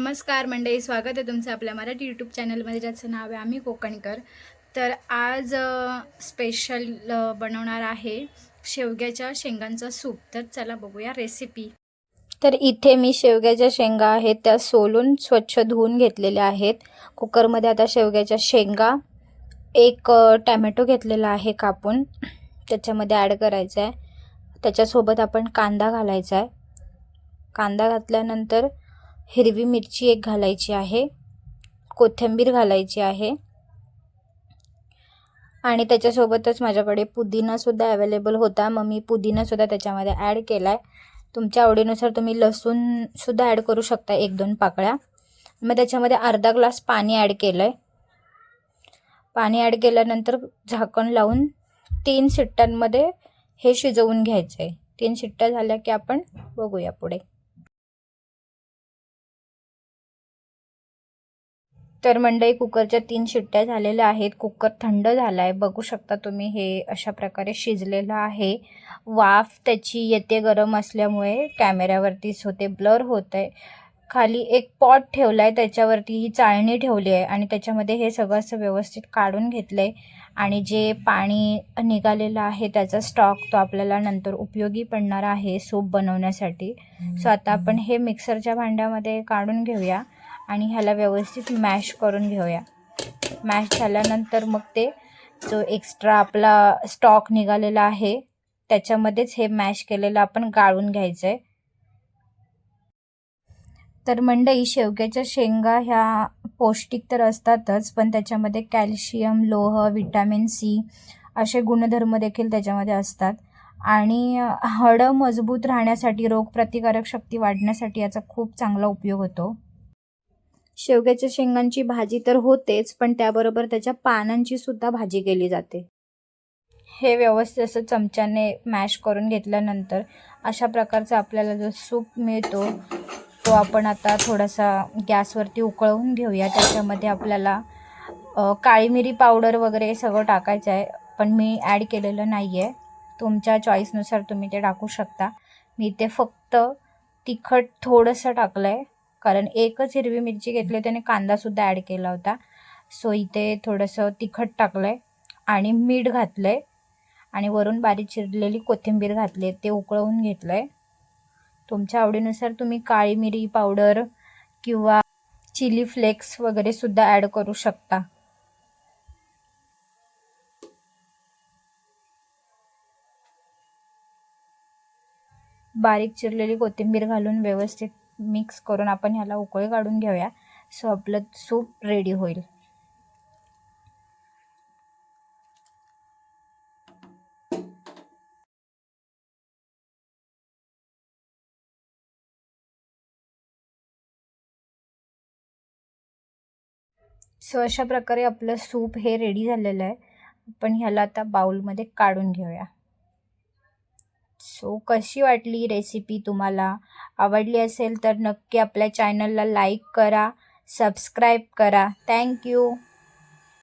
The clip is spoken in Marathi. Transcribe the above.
नमस्कार मंडळी स्वागत आहे तुमचं आपल्या मराठी यूट्यूब चॅनलमध्ये ज्याचं नाव आहे आम्ही कोकणकर. तर आज स्पेशल बनवणार आहे शेवग्याच्या शेंगांचा सूप. तर चला बघूया रेसिपी तर इथे मी शेवग्याच्या शेंगा आहेत त्या सोलून स्वच्छ धुवून घेतलेल्या आहेत. कुकरमध्ये आता शेवग्याच्या शेंगा एक टॅमॅटो घेतलेला आहे कापून. त्याच्यामध्ये ॲड करायचा आहे त्याच्यासोबत आपण कांदा घालायचा आहे कांदा घातल्यानंतर हिरवी मिरची एक घालायची आहे. कोथिंबीर घालायची आहे. आणि त्याच्यासोबतच माझ्याकडे पुदिनासुद्धा अवेलेबल होता. मग मी पुदिनासुद्धा त्याच्यामध्ये ॲड केला आहे तुमच्या आवडीनुसार तुम्ही लसूणसुद्धा ॲड करू शकता एक दोन पाकळ्या. मग त्याच्यामध्ये अर्धा ग्लास पाणी ॲड केलं आहे पाणी ॲड केल्यानंतर झाकण लावून तीन शिट्ट्यांमध्ये हे शिजवून घ्यायचं आहे तीन शिट्ट्या झाल्या की आपण बघूया पुढे. तर मंडई कुकरच्या तीन शिट्ट्या झालेल्या आहेत. कुकर थंड झाला आहे बघू शकता तुम्ही हे अशा प्रकारे शिजलेलं आहे. वाफ त्याची येते गरम असल्यामुळे कॅमेऱ्यावरतीच होते. ब्लर होत आहे खाली एक पॉट ठेवला आहे त्याच्यावरती ही चाळणी ठेवली आहे आणि त्याच्यामध्ये हे सगळं असं व्यवस्थित काढून घेतलं आहे आणि जे पाणी निघालेलं आहे त्याचा स्टॉक तो आपल्याला नंतर उपयोगी पडणार आहे. सूप बनवण्यासाठी. सो आता आपण हे मिक्सरच्या भांड्यामध्ये काढून घेऊया. आणि ह्याला व्यवस्थित मॅश करून घेऊया. मॅश झाल्यानंतर मग ते जो एक्स्ट्रा आपला स्टॉक निघालेला आहे त्याच्यामध्येच हे मॅश केलेलं आपण गाळून घ्यायचं आहे तर मंडई शेवग्याच्या शेंगा ह्या पौष्टिक तर असतातच पण त्याच्यामध्ये कॅल्शियम लोह विटॅमिन सी असे गुणधर्म देखील त्याच्यामध्ये असतात. आणि हाडं मजबूत राहण्यासाठी रोगप्रतिकारक शक्ती वाढण्यासाठी याचा खूप चांगला उपयोग होतो. शेवग्याच्या शेंगांची भाजी तर होतेच पण त्याबरोबर त्याच्या पानांची सुद्धा भाजी केली जाते. हे व्यवस्थित असं चमच्याने मॅश करून घेतल्यानंतर अशा प्रकारचा आपल्याला जो सूप मिळतो तो आपण आता थोडासा गॅसवरती उकळवून घेऊया. त्याच्यामध्ये आपल्याला काळी मिरी पावडर वगैरे सगळं टाकायचं आहे पण मी ॲड केलेलं नाही आहे तुमच्या चॉईसनुसार तुम्ही ते टाकू शकता. मी ते फक्त तिखट थोडंसं टाकलं आहे कारण एकच हिरवी मिरची घेतली होती आणि कांदासुद्धा ॲड केला होता. सो इथे थोडंसं तिखट टाकलं आहे आणि मीठ घातलं आहे आणि वरून बारीक चिरलेली कोथिंबीर घातली आहे ते उकळवून घेतलं आहे तुमच्या आवडीनुसार तुम्ही काळी मिरी पावडर किंवा चिली फ्लेक्स वगैरे सुद्धा ॲड करू शकता. बारीक चिरलेली कोथिंबीर घालून व्यवस्थित मिक्स करून आपण ह्याला उकळी काढून घेऊया. सो आपलं सूप रेडी होईल. सो अशा प्रकारे आपलं सूप हे रेडी झालेलं आहे. आपण ह्याला आता बाउलमध्ये काढून घेऊया. सो कशी वाटली रेसिपी तुम्हाला? आवडली असेल तर नक्की आपल्या चॅनलला लाईक करा सबस्क्राईब करा. थँक्यू